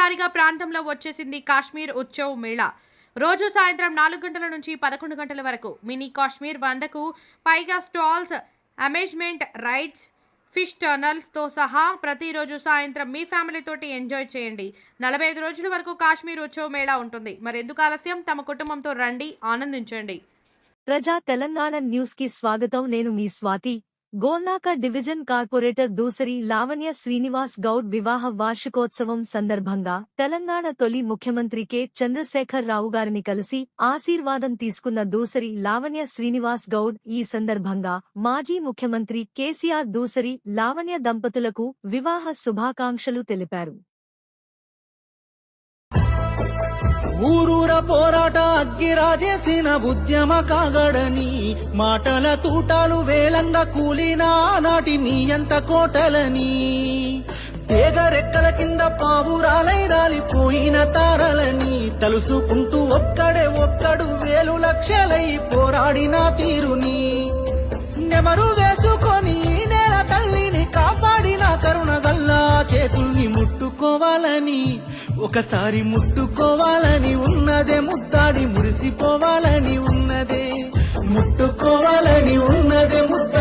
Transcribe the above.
మొదటిసారిగా ప్రాంతంలో వచ్చేసింది కాశ్మీర్ ఉత్సవ్ మేళా. రోజు సాయంత్రం నాలుగు గంటల నుంచి పదకొండు గంటల వరకు మినీ కాశ్మీర్ వందకు పైగా స్టాల్స్ అమేజ్మెంట్ రైడ్స్ ఫిష్ టర్నల్స్తో సహా ప్రతిరోజు సాయంత్రం మీ ఫ్యామిలీతోటి ఎంజాయ్ చేయండి. నలభై ఐదు రోజుల వరకు కాశ్మీర్ ఉత్సవ్ మేళా ఉంటుంది. మరెందుకు ఆలస్యం? తమ కుటుంబంతో రండి ఆనందించండి. ప్రజా తెలంగాణ న్యూస్కి స్వాగతం. నేను మీ స్వాతి. గోల్నాక డివిజన్ కార్పొరేటర్ దూసరి లావణ్య శ్రీనివాస్ గౌడ్ వివాహ వార్షికోత్సవం సందర్భంగా తెలంగాణ తొలి ముఖ్యమంత్రి కె. చంద్రశేఖర్ రావు గారిని కలిసి ఆశీర్వాదం తీసుకున్న దూసరి లావణ్య శ్రీనివాస్ గౌడ్ ఈ సందర్భంగా మాజీ ముఖ్యమంత్రి కేసీఆర్ దూసరి లావణ్య దంపతులకు వివాహ శుభాకాంక్షలు తెలిపారు. ఊరూర పోరాట అగ్గిరాజేసిన ఉద్యమ కాగడని మాటల తూటాలు వేలంగా కూలిన నాటి మీ ఎంత కోటలని. తేగరెక్కల కింద పావురాలై రాలిపోయిన తారలని తలుసుకుంటూ ఒక్కడే ఒక్కడు వేలు లక్షలై పోరాడిన తీరుని. నెమరు వేసుకొని నేల తల్లిని కాపాడిన కరుణ గల్లా చేతుల్ని ముట్టుకోవాలని ఒకసారి ముట్టుకోవాలని ఉన్నదే ముద్దాడి మురిసిపోవాలని ఉన్నదే. ముట్టుకోవాలని ఉన్నదే ముద్ద